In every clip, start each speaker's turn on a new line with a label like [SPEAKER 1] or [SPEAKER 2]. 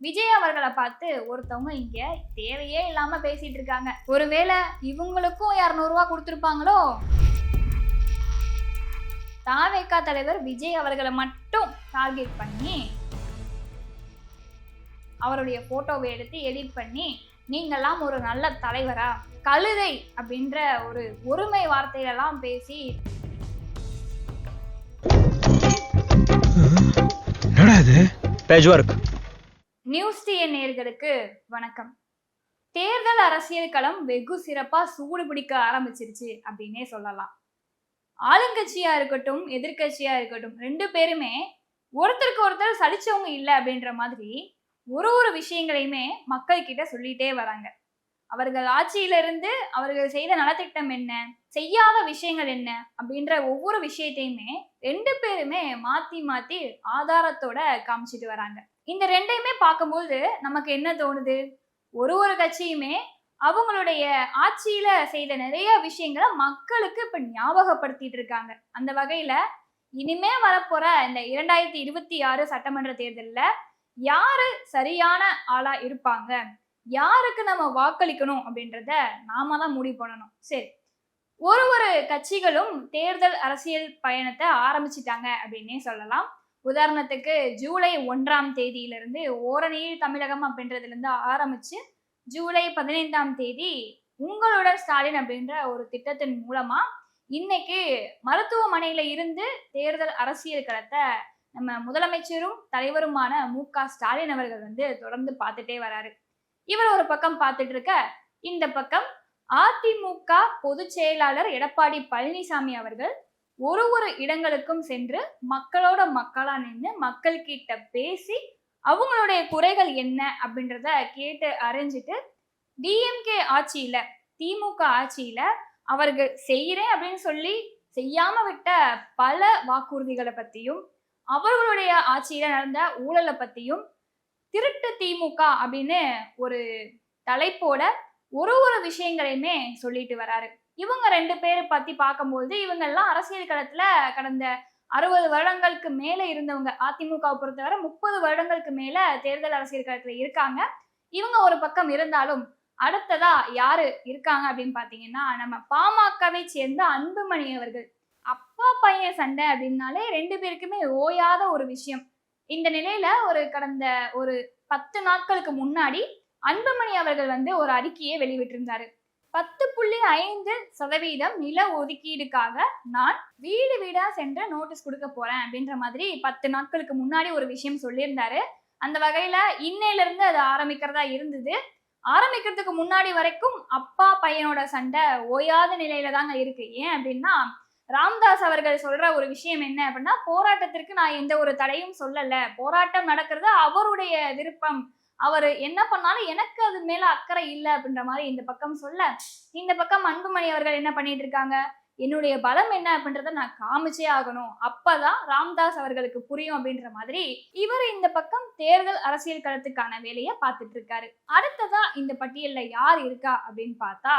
[SPEAKER 1] விஜய் அவர்களை பார்த்து ஒருத்தவங்க இங்க தேவையே இல்லாம பேசிட்டு இருக்காங்க. ஒருவேளை இவங்களுக்கும் இரநூறுவா கொடுத்துருப்பாங்களோ? தாவேக்கா தலைவர் விஜய் அவர்களை மட்டும் டார்கெட் பண்ணி அவருடைய போட்டோவை எடுத்து எடிட் பண்ணி நீங்கெல்லாம் ஒரு நல்ல தலைவரா? கழுதை அப்படின்ற ஒரு ஒருமை வார்த்தையிலலாம் பேசி
[SPEAKER 2] என்னடா இது?
[SPEAKER 3] பேஜ் ஒர்க்
[SPEAKER 1] நியூஸ் டிஎன் நேர்களுக்கு வணக்கம். தேர்தல் அரசியல் களம் வெகு சிறப்பா சூடு பிடிக்க ஆரம்பிச்சிருச்சு அப்படின்னே சொல்லலாம். ஆளுங்கட்சியா இருக்கட்டும் எதிர்கட்சியா இருக்கட்டும் ரெண்டு பேருமே ஒருத்தருக்கு ஒருத்தர் சலிச்சவங்க இல்லை அப்படின்ற மாதிரி ஒரு ஒரு விஷயங்களையுமே மக்கள் கிட்ட சொல்லிட்டே வராங்க. அவர்கள் ஆட்சியிலிருந்து அவர்கள் செய்த நலத்திட்டம் என்ன? செய்யாத விஷயங்கள் என்ன? அப்படின்ற ஒவ்வொரு விஷயத்தையுமே ரெண்டு பேருமே மாத்தி மாத்தி ஆதாரத்தோட காமிச்சிட்டு வராங்க. இந்த ரெண்டையுமே பார்க்கும்போது நமக்கு என்ன தோணுது? ஒரு ஒரு கட்சியுமே அவங்களுடைய ஆட்சியில செய்த நிறைய விஷயங்களை மக்களுக்கு இப்ப ஞாபகப்படுத்திட்டு இருக்காங்க. அந்த வகையில இனிமே வரப்போற இந்த இரண்டாயிரத்தி இருபத்தி ஆறு சட்டமன்ற தேர்தலில் யாரு சரியான ஆளா இருப்பாங்க? யாருக்கு நம்ம வாக்களிக்கணும் அப்படின்றத நாம தான் முடிவு பண்ணணும். சரி. ஒரு ஒரு கட்சிகளும் தேர்தல் அரசியல் பயணத்தை ஆரம்பிச்சிட்டாங்க அப்படின்னே சொல்லலாம். உதாரணத்துக்கு ஜூலை ஒன்றாம் தேதியிலிருந்து ஓரணியில் தமிழகம் அப்படின்றதுலேருந்து ஆரம்பித்து ஜூலை பதினைந்தாம் தேதி உங்களுடன் ஸ்டாலின் அப்படின்ற ஒரு திட்டத்தின் மூலமாக இன்னைக்கு மருத்துவமனையில் இருந்து தேர்தல் அரசியல் களத்தை நம்ம முதலமைச்சரும் தலைவருமான மு க ஸ்டாலின் அவர்கள் வந்து தொடர்ந்து பார்த்துட்டே வராரு. இவர் ஒரு பக்கம் பார்த்துட்டு இருக்க இந்த பக்கம் அதிமுக பொதுச் செயலாளர் எடப்பாடி பழனிசாமி அவர்கள் ஒரு ஒரு இடங்களுக்கும் சென்று மக்களோட மக்களா நின்று மக்கள் கிட்ட பேசி அவங்களுடைய குறைகள் என்ன அப்படின்றத கேட்டு அறிஞ்சிட்டு டிஎம்கே ஆட்சியில திமுக ஆட்சியில அவர்கள் செய்யறேன் அப்படின்னு சொல்லி செய்யாம விட்ட பல வாக்குறுதிகளை பத்தியும் அவர்களுடைய ஆட்சியில நடந்த ஊழலை பத்தியும் திருட்டு திமுக அப்படின்னு ஒரு தலைப்போட ஒரு ஒரு விஷயங்களையுமே சொல்லிட்டு வராரு. இவங்க ரெண்டு பேரை பத்தி பார்க்கும்போது இவங்க எல்லாம் அரசியல் களத்துல கடந்த அறுபது வருடங்களுக்கு மேல இருந்தவங்க. அதிமுக பொறுத்தவரை முப்பது வருடங்களுக்கு மேல தேர்தல் அரசியல் களத்துல இருக்காங்க. இவங்க ஒரு பக்கம் இருந்தாலும் அடுத்ததா யாரு இருக்காங்க அப்படின்னு பாத்தீங்கன்னா நம்ம பாமகவை சேர்ந்த அன்புமணி அவர்கள். அப்பா பையன் சண்டை அப்படின்னாலே ரெண்டு பேருக்குமே ஓயாத ஒரு விஷயம். இந்த நிலையில ஒரு கடந்த ஒரு பத்து நாட்களுக்கு முன்னாடி அன்புமணி அவர்கள் வந்து ஒரு அறிக்கையை வெளியிட்டிருந்தாரு. பத்து புள்ளி ஐந்து சதவீதம் நில ஒதுக்கீடுக்காக நான் வீடு வீடா சென்று நோட்டீஸ் கொடுக்க போறேன் அப்படின்ற மாதிரி பத்து நாட்களுக்கு முன்னாடி ஒரு விஷயம் சொல்லியிருந்தாரு. அந்த வகையில இன்னையில இருந்து அது ஆரம்பிக்கிறதா இருந்தது. ஆரம்பிக்கிறதுக்கு முன்னாடி வரைக்கும் அப்பா பையனோட சண்டை ஓயாத நிலையில தாங்க இருக்கு. ஏன் அப்படின்னா ராம்தாஸ் அவர்கள் சொல்ற ஒரு விஷயம் என்ன அப்படின்னா போராட்டத்திற்கு நான் எந்த ஒரு தடையும் சொல்லல. போராட்டம் நடக்கிறது அவருடைய விருப்பம். அவர் என்ன பண்ணாலும் எனக்கு அது மேல அக்கறை இல்லை அப்படின்ற மாதிரி இந்த பக்கம் சொல்ல இந்த பக்கம் அன்புமணி அவர்கள் என்ன பண்ணிட்டு இருக்காங்க? என்னுடைய பலம் என்ன அப்படின்றத நான் காமிச்சே ஆகணும். அப்பதான் ராம்தாஸ் அவர்களுக்கு புரியும் அப்படின்ற மாதிரி இவர் இந்த பக்கம் தேர்தல் அரசியல் களத்துக்கான வேலையை பார்த்துட்டு இருக்காரு. அடுத்ததா இந்த பட்டியல்ல யார் இருக்கா அப்படின்னு பார்த்தா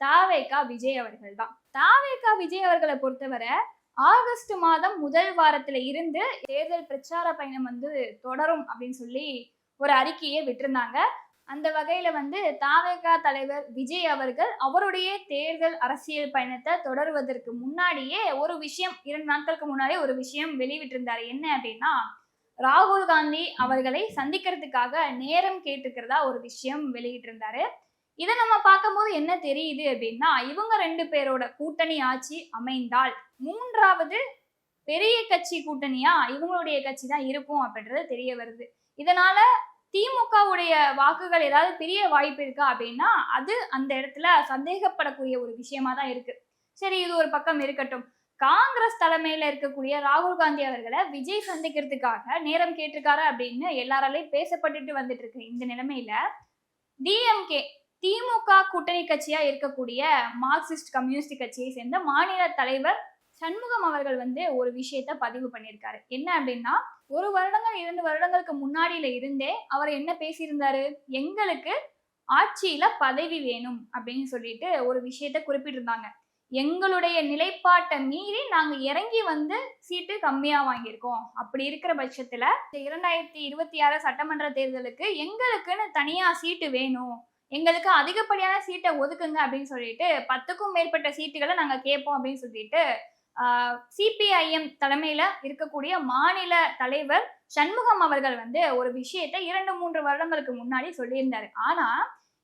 [SPEAKER 1] தாவேகா விஜய் அவர்கள் தான். தாவேகா விஜய் அவர்களை பொறுத்தவரை ஆகஸ்ட் மாதம் முதல் வாரத்துல இருந்து தேர்தல் பிரச்சார பயணம் வந்து தொடரும் அப்படின்னு சொல்லி ஒரு அறிக்கையை விட்டிருந்தாங்க. அந்த வகையில வந்து தாவேகா தலைவர் விஜய் அவர்கள் அவருடைய தேர்தல் அரசியல் பயணத்தை தொடருவதற்கு முன்னாடியே ஒரு விஷயம் இரண்டு நாட்களுக்கு முன்னாடியே ஒரு விஷயம் வெளிவிட்டிருந்தாரு. என்ன அப்படின்னா ராகுல் காந்தி அவர்களை சந்திக்கிறதுக்காக நேரம் கேட்டுக்கிறதா ஒரு விஷயம் வெளியிட்டிருந்தாரு. இதை நம்ம பார்க்கும்போது என்ன தெரியுது அப்படின்னா இவங்க ரெண்டு பேரோட கூட்டணி ஆட்சி அமைந்தால் மூன்றாவது பெரிய கட்சி கூட்டணியா இவங்களுடைய கட்சி தான் இருக்கும் அப்படின்றது தெரிய வருது. இதனால திமுகவுடைய வாக்குகள் ஏதாவது பெரிய வாய்ப்பு இருக்கா அப்படின்னா அது அந்த இடத்துல சந்தேகப்படக்கூடிய ஒரு விஷயமா தான் இருக்கு. சரி இது ஒரு பக்கம் இருக்கட்டும். காங்கிரஸ் தலைமையில இருக்கக்கூடிய ராகுல் காந்தி அவர்களை விஜய் சந்திக்கிறதுக்காக நேரம் கேட்டிருக்காரு அப்படின்னு எல்லாராலையும் பேசப்பட்டுட்டு வந்துட்டு இருக்கு இந்த நிலைமையில டிஎம்கே திமுக கூட்டணி கட்சியா இருக்கக்கூடிய மார்க்சிஸ்ட் கம்யூனிஸ்ட் கட்சியை சேர்ந்த மாநில தலைவர் சண்முகம் அவர்கள் வந்து ஒரு விஷயத்த பதிவு பண்ணியிருக்காரு. என்ன அப்படின்னா ஒரு வருடங்கள் இரண்டு வருடங்களுக்கு முன்னாடியில இருந்தே அவர் என்ன பேசியிருந்தாரு? எங்களுக்கு ஆட்சியில பதவி வேணும் அப்படின்னு சொல்லிட்டு ஒரு விஷயத்த குறிப்பிட்டிருந்தாங்க. எங்களுடைய நிலைப்பாட்டை மீறி நாங்க இறங்கி வந்து சீட்டு கம்மியா வாங்கியிருக்கோம். அப்படி இருக்கிற பட்சத்துல இரண்டாயிரத்தி இருபத்தி ஆறு சட்டமன்ற தேர்தலுக்கு எங்களுக்குன்னு தனியா சீட்டு வேணும். எங்களுக்கு அதிகப்படியான சீட்டை ஒதுக்குங்க அப்படின்னு சொல்லிட்டு பத்துக்கும் மேற்பட்ட சீட்டுகளை நாங்கள் கேட்போம் அப்படின்னு சொல்லிட்டு சிபிஐஎம் தலைமையில இருக்கக்கூடிய மாநில தலைவர் சண்முகம் அவர்கள் வந்து ஒரு விஷயத்தை இரண்டு மூன்று வருடங்களுக்கு முன்னாடி சொல்லியிருந்தாரு. ஆனா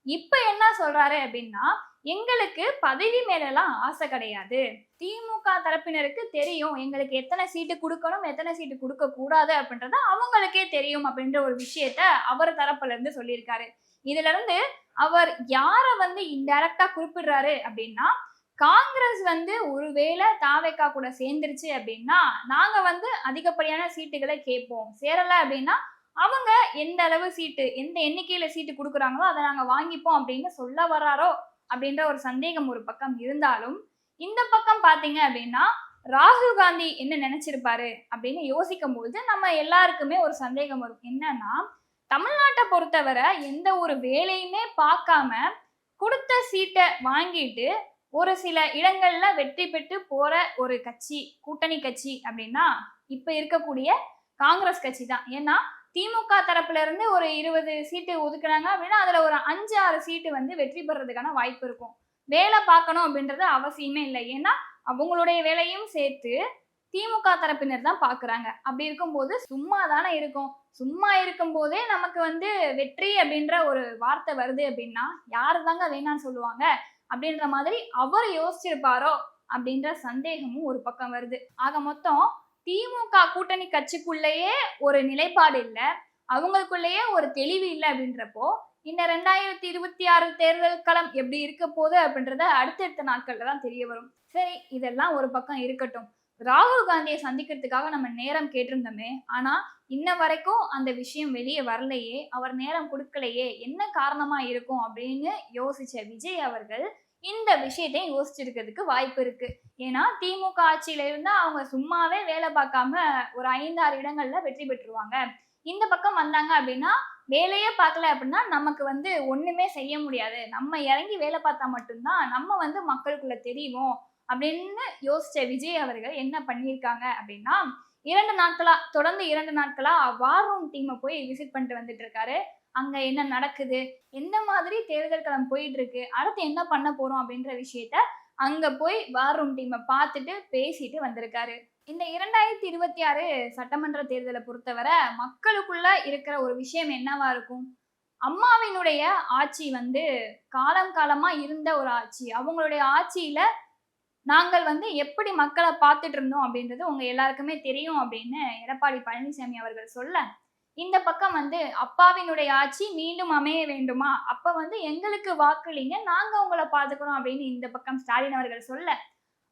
[SPEAKER 1] இப்ப என்ன சொல்றாரு அப்படின்னா எங்களுக்கு பதவி மேலெல்லாம் ஆசை கிடையாது. திமுக தரப்பினருக்கு தெரியும் எங்களுக்கு எத்தனை சீட்டு கொடுக்கணும் எத்தனை சீட்டு கொடுக்க கூடாது அப்படின்றது அவங்களுக்கே தெரியும் அப்படின்ற ஒரு விஷயத்த அவர் தரப்புல இருந்து சொல்லியிருக்காரு. இதுல இருந்து அவர் யார வந்து இன்டைரக்டா குறிப்பிடுறாரு அப்படின்னா காங்கிரஸ் வந்து ஒருவேளை தாவேக்கா கூட சேர்ந்துருச்சு அப்படின்னா நாங்க வந்து அதிகப்படியான சீட்டுகளை கேட்போம். சேரல அப்படின்னா அவங்க எந்த அளவு சீட்டு எந்த எண்ணிக்கையில சீட்டு கொடுக்குறாங்களோ அதை நாங்க வாங்கிப்போம் அப்படின்னு சொல்ல வராரோ அப்படின்ற ஒரு சந்தேகம் ஒரு பக்கம் இருந்தாலும் இந்த பக்கம் பாத்தீங்க அப்படின்னா ராகுல் காந்தி என்ன நினைச்சிருப்பாரு அப்படின்னு யோசிக்கும் போது நம்ம எல்லாருக்குமே ஒரு சந்தேகம் வரும். என்னன்னா தமிழ்நாட்டை பொறுத்தவரை எந்த ஒரு வேலையுமே பார்க்காம கொடுத்த சீட்டை வாங்கிட்டு ஒரு சில இடங்கள்ல வெற்றி பெற்று போற ஒரு கட்சி கூட்டணி கட்சி அப்படின்னா இப்ப இருக்கக்கூடிய காங்கிரஸ் கட்சி தான் ஏன்னா திமுக தரப்புல இருந்து ஒரு இருபது சீட்டு ஒதுக்குனாங்க அப்படின்னா அதுல ஒரு அஞ்சு ஆறு சீட்டு வந்து வெற்றி பெறதுக்கான வாய்ப்பு இருக்கும். வேலை பார்க்கணும் அப்படின்றது அவசியமே இல்லை. ஏன்னா அவங்களுடைய வேலையும் சேர்த்து திமுக தரப்பினர் தான் பாக்குறாங்க அப்படி இருக்கும்போது சும்மா தானே இருக்கும். சும்மா இருக்கும் போதே நமக்கு வந்து வெற்றி அப்படின்ற ஒரு வார்த்தை வருது அப்படின்னா யாரு தாங்க வேணாம்னு சொல்லுவாங்க? அப்படின்ற மாதிரி அவர் யோசிச்சிருப்பாரோ அப்படின்ற சந்தேகமும் ஒரு பக்கம் வருது. ஆக மொத்தம் திமுக கூட்டணி கட்சிக்குள்ளேயே ஒரு நிலைப்பாடு இல்லை. அவங்களுக்குள்ளேயே ஒரு தெளிவு இல்லை அப்படின்றப்போ இந்த ரெண்டாயிரத்தி இருபத்தி ஆறு தேர்தல் களம் எப்படி இருக்க போகுது அப்படின்றத அடுத்தடுத்த நாட்கள்ல தான் தெரிய வரும். சரி இதெல்லாம் ஒரு பக்கம் இருக்கட்டும். ராகுல் காந்தியை சந்திக்கிறதுக்காக நம்ம நேரம் கேட்டிருந்தோமே. ஆனா இன்ன வரைக்கும் அந்த விஷயம் வெளியே வரலையே அவர் நேரம் கொடுக்கலையே என்ன காரணமா இருக்கும் அப்படின்னு யோசிச்ச விஜய் அவர்கள் இந்த விஷயத்தையும் யோசிச்சிருக்கிறதுக்கு வாய்ப்பு இருக்கு. ஏன்னா திமுக ஆட்சியில இருந்தா அவங்க சும்மாவே வேலை பார்க்காம ஒரு ஐந்தாறு இடங்கள்ல வெற்றி பெற்றுருவாங்க. இந்த பக்கம் வந்தாங்க அப்படின்னா வேலையே பார்க்கல அப்படின்னா நமக்கு வந்து ஒண்ணுமே செய்ய முடியாது. நம்ம இறங்கி வேலை பார்த்தா மட்டும்தான் நம்ம வந்து மக்களுக்குள்ள தெரியும் அப்படின்னு யோசிச்ச விஜய் அவர்கள் என்ன பண்ணியிருக்காங்க அப்படின்னா இரண்டு நாட்களா தொடர்ந்து இரண்டு நாட்களா வார் ரூம் டீமை போய் விசிட் பண்ணிட்டு வந்துட்டு இருக்காரு. அங்க என்ன நடக்குது எந்த மாதிரி தேர்தல் களம் போயிட்டு இருக்கு அடுத்து என்ன பண்ண போறோம் அப்படின்ற விஷயத்த அங்க போய் வார் ரூம் டீமை பார்த்துட்டு பேசிட்டு வந்திருக்காரு. இந்த இரண்டாயிரத்தி இருபத்தி ஆறு சட்டமன்ற தேர்தலை பொறுத்தவரை மக்களுக்குள்ள இருக்கிற ஒரு விஷயம் என்னவா இருக்கும்? அம்மாவினுடைய ஆட்சி வந்து காலம் காலமா இருந்த ஒரு ஆட்சி. அவங்களுடைய ஆட்சியில நாங்கள் வந்து எப்படி மக்களை பார்த்துட்டு இருந்தோம் அப்படின்றது உங்க எல்லாருக்குமே தெரியும் அப்படின்னு எடப்பாடி பழனிசாமி அவர்கள் சொல்ல இந்த பக்கம் வந்து அப்பாவினுடைய ஆட்சி மீண்டும் அமைய வேண்டுமா? அப்ப வந்து எங்களுக்கு வாக்களிங்க நாங்க உங்களை பாத்துக்கிறோம் அப்படின்னு இந்த பக்கம் ஸ்டாலின் அவர்கள் சொல்ல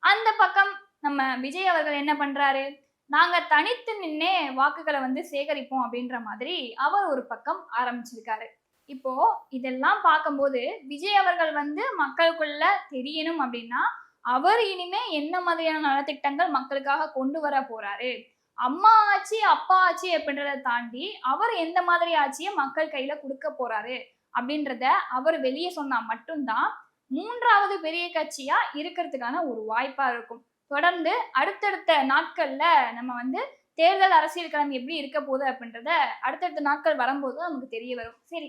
[SPEAKER 1] அந்த பக்கம் நம்ம விஜய் அவர்கள் என்ன பண்றாரு? நாங்க தனித்து நின்னே வாக்குகளை வந்து சேகரிப்போம் அப்படின்ற மாதிரி அவர் ஒரு பக்கம் ஆரம்பிச்சிருக்காரு. இப்போ இதெல்லாம் பார்க்கும்போது விஜய் அவர்கள் வந்து மக்களுக்குள்ள தெரியணும் அப்படின்னா அவர் இனிமே என்ன மாதிரியான நலத்திட்டங்கள் மக்களுக்காக கொண்டு வர போறாரு? அம்மா ஆட்சி அப்பா ஆட்சி அப்படின்றத தாண்டி அவர் எந்த மாதிரி ஆட்சியை மக்கள் கையில கொடுக்க போறாரு? அப்படின்றத அவர் வெளியே சொன்னா மட்டும்தான் மூன்றாவது பெரிய கட்சியா இருக்கிறதுக்கான ஒரு வாய்ப்பா இருக்கும். தொடர்ந்து அடுத்தடுத்த நாட்கள்ல நம்ம வந்து தேர்தல் அரசியல் களம் எப்படி இருக்க போகுது அப்படின்றத அடுத்தடுத்த நாட்கள் வரும்போது நமக்கு தெரிய வரும். சரி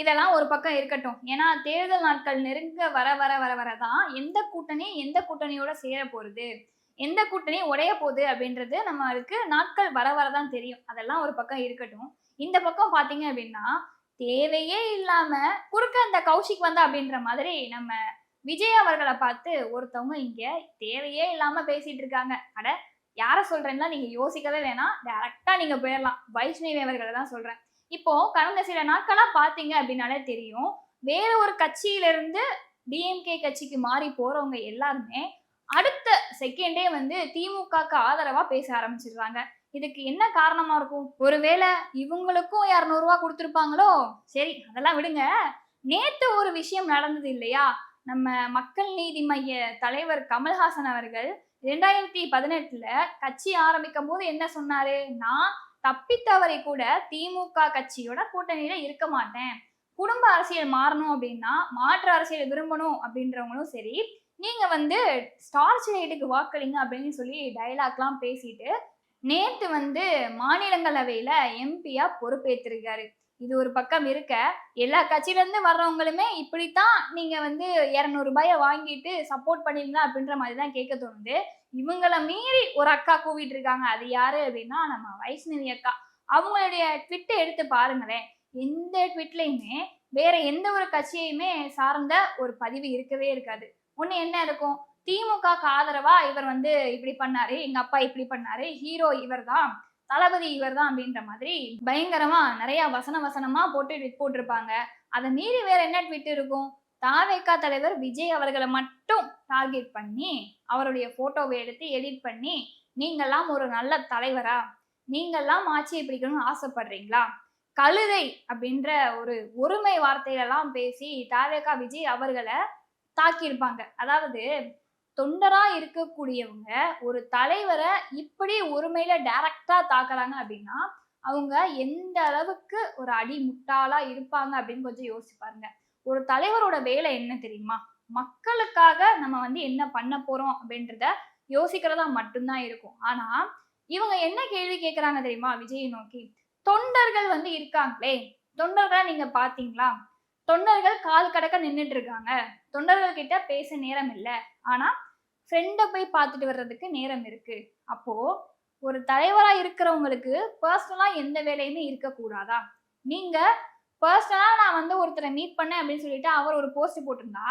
[SPEAKER 1] இதெல்லாம் ஒரு பக்கம் இருக்கட்டும். ஏன்னா தேர்தல் நாட்கள் நெருங்க வர வர வர வரதான் எந்த கூட்டணி எந்த கூட்டணியோட சேர போறது? எந்த கூட்டணி உடைய போகுது அப்படின்றது நம்மளுக்கு நாட்கள் வர வரதான் தெரியும். அதெல்லாம் ஒரு பக்கம் இருக்கட்டும். இந்த பக்கம் பாத்தீங்க அப்படின்னா தேவையே இல்லாம குறுக்க அந்த கௌஷிக் வந்தா அப்படின்ற மாதிரி நம்ம விஜய் அவர்களை பார்த்து ஒருத்தவங்க இங்க தேவையே இல்லாம பேசிட்டு இருக்காங்க. அட யார சொல்றேன்னா நீங்க யோசிக்கவே வேணாம். டைரக்டா நீங்க போயிடலாம் வைஷ்ணவி அவர்களை தான் சொல்றேன். இப்போ கடந்த சில நாட்களா பாத்தீங்க அப்படின்னாலே தெரியும். வேற ஒரு கட்சியிலிருந்து டிஎம்கே கட்சிக்கு மாறி போறவங்க எல்லாருமே அடுத்த செகண்டே வந்து திமுகக்கு ஆதரவா பேச ஆரம்பிச்சிடுறாங்க. இதுக்கு என்ன காரணமா இருக்கும்? ஒருவேளை இவங்களுக்கும் இரநூறுவா கொடுத்துருப்பாங்களோ? சரி அதெல்லாம் விடுங்க. நேத்து ஒரு விஷயம் நடந்தது இல்லையா? நம்ம மக்கள் நீதி மைய தலைவர் கமல்ஹாசன் அவர்கள் ரெண்டாயிரத்தி பதினெட்டுல கட்சி ஆரம்பிக்கும் போது என்ன சொன்னாரு? நான் தப்பித்தவரை கூட திமுக கட்சியோட கூட்டணியில இருக்க மாட்டேன். குடும்ப அரசியல் மாறணும் அப்படின்னா மாற்று அரசியல் விரும்பணும் அப்படின்றவங்களும் சரி நீங்க வந்து ஸ்டார்ச் லைட்டுக்கு வாக்களிங்க அப்படின்னு சொல்லி டைலாக்லாம் பேசிட்டு நேத்து வந்து மாநிலங்களவையில எம்பியா பொறுப்பேற்றிருக்காரு இது ஒரு பக்கம் இருக்க. எல்லா கட்சியில இருந்து வர்றவங்களுமே இப்படித்தான் நீங்க வந்து இருநூறு வாங்கிட்டு சப்போர்ட் பண்ணிருந்தா அப்படின்ற மாதிரி தான் கேட்க தோணுது. இவங்களை மீறி ஒரு அக்கா கூவிட்டு இருக்காங்க. அது யாரு அப்படின்னா நம்ம வைஷ்ணவி அக்கா. அவங்களுடைய ட்விட்டை எடுத்து பாருங்களேன். எந்த ட்விட்லையுமே வேற எந்த ஒரு கட்சியையுமே சார்ந்த ஒரு பதிவு இருக்கவே இருக்காது. ஒண்ணு என்ன இருக்கும்? திமுகக்கு ஆதரவா இவர் வந்து இப்படி பண்ணாரு எங்க அப்பா இப்படி பண்ணாரு ஹீரோ இவர் தான் தளபதி இவர் தான் அப்படின்ற மாதிரி பயங்கரமா நிறைய வசன வசனமா போட்டு ட்விட் போட்டிருப்பாங்க. அதை மீறி வேற என்ன ட்விட் இருக்கும்? தாவேக்கா தலைவர் விஜய் அவர்களை மட்டும் டார்கெட் பண்ணி அவருடைய போட்டோவை எடுத்து எடிட் பண்ணி நீங்கெல்லாம் ஒரு நல்ல தலைவரா? நீங்கெல்லாம் ஆட்சியை பிடிக்கணும்னு ஆசைப்படுறீங்களா? கழுதை அப்படின்ற ஒரு ஒருமை வார்த்தையெல்லாம் பேசி தாவேக்கா விஜய் அவர்களை தாக்கியிருப்பாங்க. அதாவது தொண்டரா இருக்கக்கூடியவங்க ஒரு தலைவரை இப்படி ஒருமையில டைரக்டா தாக்குறாங்க அப்படின்னா அவங்க எந்த அளவுக்கு ஒரு அடி முட்டாளா இருப்பாங்க அப்படின்னு கொஞ்சம் யோசிச்சு பாருங்க. ஒரு தலைவரோட வேலை என்ன தெரியுமா? மக்களுக்காக நம்ம வந்து என்ன பண்ண போறோம் அப்படின்றத யோசிக்கிறதா மட்டும்தான் இருக்கும். ஆனா இவங்க என்ன கேள்வி கேட்கறாங்க தெரியுமா? விஜயை நோக்கி தொண்டர்கள் வந்து இருக்காங்களே? தொண்டர்களை நீங்க பாத்தீங்களா தொண்டர்கள் கால் கடக்க நின்றுட்டு இருக்காங்க. தொண்டர்கள் கிட்ட பேச நேரம் இல்லை. ஆனா ஃப்ரெண்டை போய் பார்த்துட்டு வர்றதுக்கு நேரம் இருக்கு. அப்போ ஒரு தலைவரா இருக்கிறவங்களுக்கு பர்சனலா எந்த வேலையுமே இருக்கக்கூடாதா? நீங்க பர்சனலா நான் வந்து ஒருத்தரை மீட் பண்ணேன் அப்படின்னு சொல்லிட்டு அவர் ஒரு போஸ்ட் போட்டிருந்தா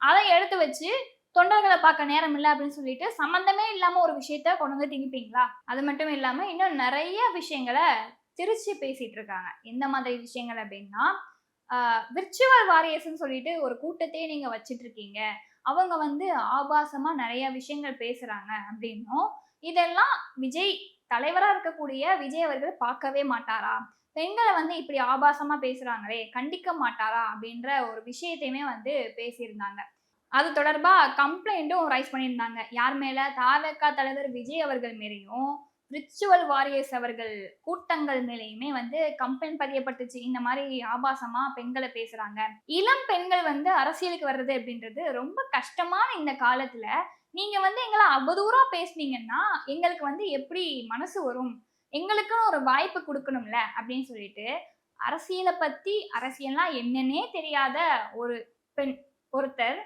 [SPEAKER 1] அதை எடுத்து வச்சு தொண்டர்களை பார்க்க நேரம் இல்லை அப்படின்னு சொல்லிட்டு சம்மந்தமே இல்லாம ஒரு விஷயத்த கொண்டு வந்து திணிப்பீங்களா? அது மட்டும் இல்லாம இன்னும் நிறைய விஷயங்களை திருச்சி பேசிட்டு இருக்காங்க. எந்த மாதிரி விஷயங்கள் அப்படின்னா விர்ச்சுவல் வாரியர்ஸ்ன்னு சொல்லிட்டு ஒரு கூட்டத்தையே நீங்க வச்சிட்டு இருக்கீங்க. அவங்க வந்து ஆபாசமா நிறைய விஷயங்கள் பேசுறாங்க அப்படின்னும். இதெல்லாம் விஜய் தலைவரா இருக்கக்கூடிய விஜய் அவர்கள் பார்க்கவே மாட்டாரா? பெண்களை வந்து இப்படி ஆபாசமா பேசுறாங்களே கண்டிக்க மாட்டாரா அப்படின்ற ஒரு விஷயத்தையுமே வந்து பேசியிருந்தாங்க. அது தொடர்பா கம்ப்ளைண்ட்டும் ரைஸ் பண்ணியிருந்தாங்க. யார் மேல? தாவக்கா தலைவர் விஜய் அவர்கள் மேலேயும். ரிச்சுவல் வாரியர்ஸ் அவர்கள் கூட்டங்கள் மேலேயுமே வந்து கம்ப்ளைண்ட் பதியப்பட்டுச்சு. இந்த மாதிரி ஆபாசமா பெண்களை பேசுறாங்க. இளம் பெண்கள் வந்து அரசியலுக்கு வர்றது அப்படின்றது ரொம்ப கஷ்டமான இந்த காலத்துல நீங்க வந்து எங்களை அவதூறா பேசுனீங்கன்னா எங்களுக்கு வந்து எப்படி மனசு வரும்? எங்களுக்குன்னு ஒரு வாய்ப்பு கொடுக்கணும்ல அப்படின்னு சொல்லிட்டு அரசியலை பத்தி அரசியல்னா என்னன்னே தெரியாத ஒரு பெண் ஒருத்தர்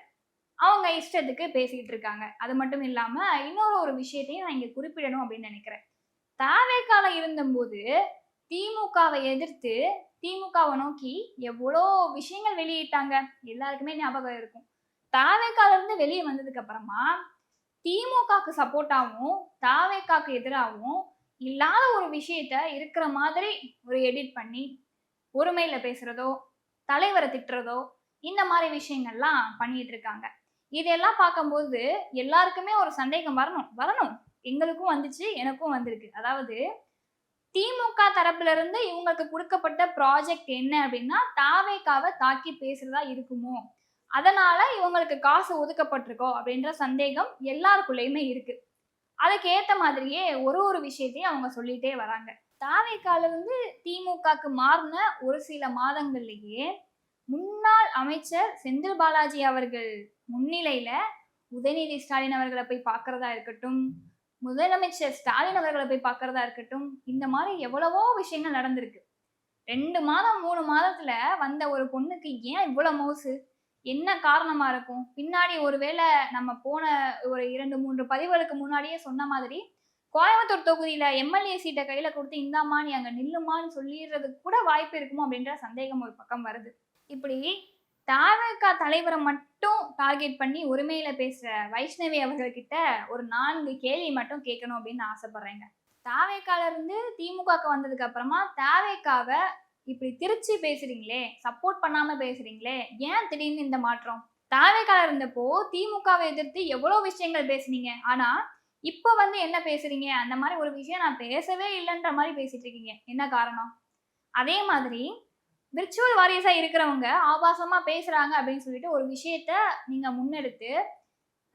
[SPEAKER 1] அவங்க இஷ்டத்துக்கு பேசிக்கிட்டு இருக்காங்க. அது மட்டும் இல்லாம இன்னொரு ஒரு விஷயத்தையும் நான் இங்க குறிப்பிடணும் அப்படின்னு நினைக்கிறேன். தாவேக்கால இருந்தபோது திமுகவை எதிர்த்து திமுகவை நோக்கி எவ்வளோ விஷயங்கள் வெளியிட்டாங்க. எல்லாருக்குமே ஞாபகம் இருக்கும். தாவேக்கால இருந்து வெளியே வந்ததுக்கு அப்புறமா திமுகக்கு சப்போர்ட்டாகவும் தாவேக்காக்கு எதிராகவும் இல்லாத ஒரு விஷயத்த இருக்கிற மாதிரி ஒரு எடிட் பண்ணி ஒருமையில பேசுறதோ தலைவரை திட்டுறதோ இந்த மாதிரி விஷயங்கள்லாம் பண்ணிட்டு இருக்காங்க. இதெல்லாம் பார்க்கும்போது எல்லாருக்குமே ஒரு சந்தேகம் வரணும். வரணும். எங்களுக்கும் வந்துச்சு எனக்கும் வந்திருக்கு. அதாவது திமுக தரப்புல இருந்து இவங்களுக்கு கொடுக்கப்பட்ட ப்ராஜெக்ட் என்ன அப்படின்னா தாவேக்காவை தாக்கி பேசுறதா இருக்குமோ அதனால இவங்களுக்கு காசு ஒதுக்கப்பட்டிருக்கோ அப்படின்ற சந்தேகம் எல்லாருக்குள்ளயுமே இருக்கு. அதுக்கு ஏத்த மாதிரியே ஒரு ஒரு விஷயத்தையும் அவங்க சொல்லிட்டே வராங்க. தாவேக்கால இருந்து திமுகக்கு மாறின ஒரு சில மாதங்கள்லயே முன்னாள் அமைச்சர் செந்தில் பாலாஜி அவர்கள் முன்னிலையில உதயநிதி ஸ்டாலின் அவர்களை போய் பார்க்கறதா இருக்கட்டும் முதலமைச்சர் ஸ்டாலின் அவர்களை போய் பார்க்கறதா இருக்கட்டும் இந்த மாதிரி எவ்வளவோ விஷயங்கள் நடந்திருக்கு. ரெண்டு மாதம் மூணு மாதத்துல வந்த ஒரு பொண்ணுக்கு ஏன் இவ்வளவு மோசு என்ன காரணமா இருக்கும்? பின்னாடி ஒருவேளை நம்ம போன ஒரு இரண்டு மூன்று பதிவுகளுக்கு முன்னாடியே சொன்ன மாதிரி கோயம்புத்தூர் தொகுதியில எம்எல்ஏ சீட்டை கையில கொடுத்து இந்தாம்மா நீ அங்க நில்லுமான்னு சொல்லிடுறதுக்கு கூட வாய்ப்பு இருக்குமோ? அப்படின்ற சந்தேகம் ஒரு பக்கம் வருது. இப்படி தாவக தலைவரை மட்டும் டார்கெட் பண்ணி உரிமையில பேசுற வைஷ்ணவி அவர்கள்கிட்ட ஒரு நான்கு கேள்வி மட்டும் கேட்கணும் அப்படின்னு ஆசைப்படுறேங்க. தாவேக்கால இருந்து திமுகக்கு வந்ததுக்கு அப்புறமா தாவேக்காவை இப்படி திருச்சி பேசுறீங்களே சப்போர்ட் பண்ணாம பேசுறீங்களே ஏன் திடீர்னு இந்த மாற்றம்? தாவேக்கால இருந்தப்போ திமுகவை எதிர்த்து எவ்வளவு விஷயங்கள் பேசுனீங்க? ஆனா இப்ப வந்து என்ன பேசுறீங்க? அந்த மாதிரி ஒரு விஷயம் நான் பேசவே இல்லைன்ற மாதிரி பேசிட்டு இருக்கீங்க. என்ன காரணம்? அதே மாதிரி விர்ச்சுவல் வாரியஸா இருக்கிறவங்க ஆபாசமா பேசுறாங்க அப்படின்னு சொல்லிட்டு ஒரு விஷயத்த நீங்க முன்னெடுத்து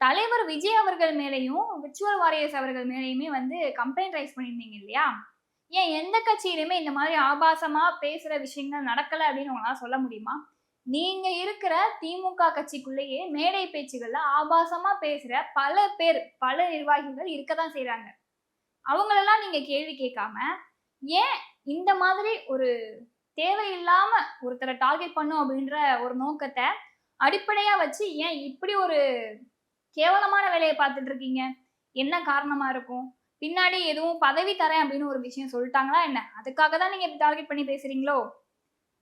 [SPEAKER 1] தலைவர் விஜய் அவர்கள் மேலேயும் விர்ச்சுவல் வாரியர்ஸ் அவர்கள் மேலேயுமே வந்து கம்ப்ளைண்ட் ரைஸ் பண்ணியிருந்தீங்க இல்லையா? ஏன் எந்த கட்சியிலுமே இந்த மாதிரி ஆபாசமா பேசுற விஷயங்கள் நடக்கல அப்படின்னு உங்களால சொல்ல முடியுமா? நீங்க இருக்கிற திமுக கட்சிக்குள்ளேயே மேடை பேச்சுகள்ல ஆபாசமா பேசுற பல பேர் பல நிர்வாகிகள் இருக்கதான் செய்யறாங்க அவங்களெல்லாம் நீங்க கேள்வி கேட்காம ஏன் இந்த மாதிரி ஒரு தேவையில்லாம ஒருத்தரை டார்கெட் பண்ணும் அப்படின்ற ஒரு நோக்கத்தை அடிப்படையா வச்சு ஏன் இப்படி ஒரு கேவலமான வேலையை பார்த்துட்டு இருக்கீங்க? என்ன காரணமா இருக்கும்? பின்னாடி எதுவும் பதவி தரேன் அப்படின்னு ஒரு விஷயம் சொல்லிட்டாங்களா என்ன? அதுக்காக தான் நீங்க டார்கெட் பண்ணி பேசுறீங்களோ?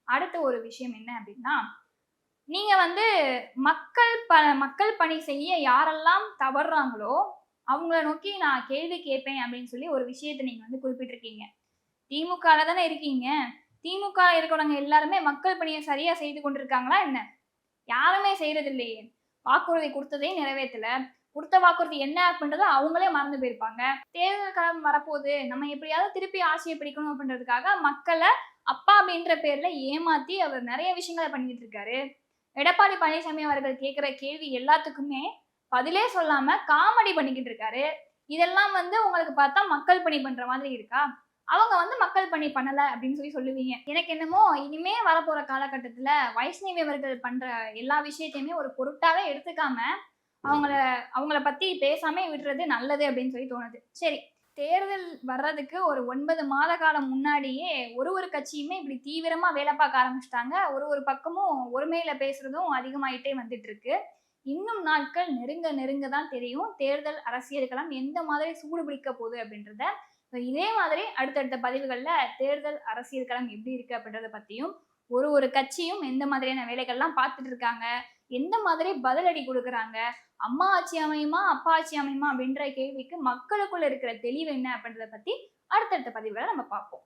[SPEAKER 1] அடுத்த ஒரு விஷயம் என்ன அப்படின்னா நீங்க வந்து மக்கள் ப மக்கள் பணி செய்ய யாரெல்லாம் தவறுறாங்களோ அவங்கள நோக்கி நான் கேள்வி கேட்பேன் அப்படின்னு சொல்லி ஒரு விஷயத்தை நீங்க வந்து குறிப்பிட்டிருக்கீங்க. திமுகல தானே இருக்கீங்க. திமுக இருக்கிறவங்க எல்லாருமே மக்கள் பணியை சரியா செய்து கொண்டிருக்காங்களா என்ன? யாருமே செய்யறது இல்லையே வாக்குறுதி கொடுத்ததே நிறைவேற்றல. கொடுத்த வாக்குறுதி என்ன அப்படின்றத அவங்களே மறந்து போயிருப்பாங்க. தேர்தல் காலம் வரப்போகுது. நம்ம எப்படியாவது திருப்பி ஆட்சியை பிடிக்கணும் அப்படின்றதுக்காக மக்களை அப்பா அப்படின்ற பேர்ல ஏமாத்தி அவர் நிறைய விஷயங்களை பண்ணிட்டு இருக்காரு. எடப்பாடி பழனிசாமி அவர்கள் கேட்கிற கேள்வி எல்லாத்துக்குமே பதிலே சொல்லாம காமெடி பண்ணிக்கிட்டு இருக்காரு. இதெல்லாம் வந்து உங்களுக்கு பார்த்தா மக்கள் பணி பண்ற மாதிரி இருக்கா? அவங்க வந்து மக்கள் பணி பண்ணல அப்படின்னு சொல்லி சொல்லுவீங்க. எனக்கு என்னமோ இனிமே வரப்போற காலகட்டத்துல வைஷ்ணவி அவர்கள் பண்ற எல்லா விஷயத்தையுமே ஒரு பொருட்டாவே எடுத்துக்காம அவங்கள அவங்கள பத்தி பேசாம விடுறது நல்லது அப்படின்னு சொல்லி தோணுது. சரி தேர்தல் வர்றதுக்கு ஒரு ஒன்பது மாத காலம் முன்னாடியே ஒரு ஒரு கட்சியுமே இப்படி தீவிரமா வேலை பார்க்க ஆரம்பிச்சிட்டாங்க. ஒரு ஒரு பக்கமும் ஒருமையில பேசுறதும் அதிகமாயிட்டே வந்துட்டு இருக்கு இன்னும் நாட்கள் நெருங்க நெருங்க தான் தெரியும். தேர்தல் அரசியலுக்கெல்லாம் எந்த மாதிரி சூடு பிடிக்க போகுது அப்படின்றத ஸோ இதே மாதிரி அடுத்தடுத்த பதிவுகளில் தேர்தல் அரசியல் களம் எப்படி இருக்கு அப்படின்றத பற்றியும் ஒரு ஒரு கட்சியும் எந்த மாதிரியான வேலைகள்லாம் பார்த்துட்டு இருக்காங்க எந்த மாதிரி பதிலடி கொடுக்குறாங்க அம்மா ஆட்சி அமையுமா அப்பா ஆட்சி அமையுமா அப்படின்ற கேள்விக்கு மக்களுக்குள்ள இருக்கிற தெளிவு என்ன அப்படின்றத பத்தி அடுத்தடுத்த பதிவுகளை நம்ம பார்ப்போம்.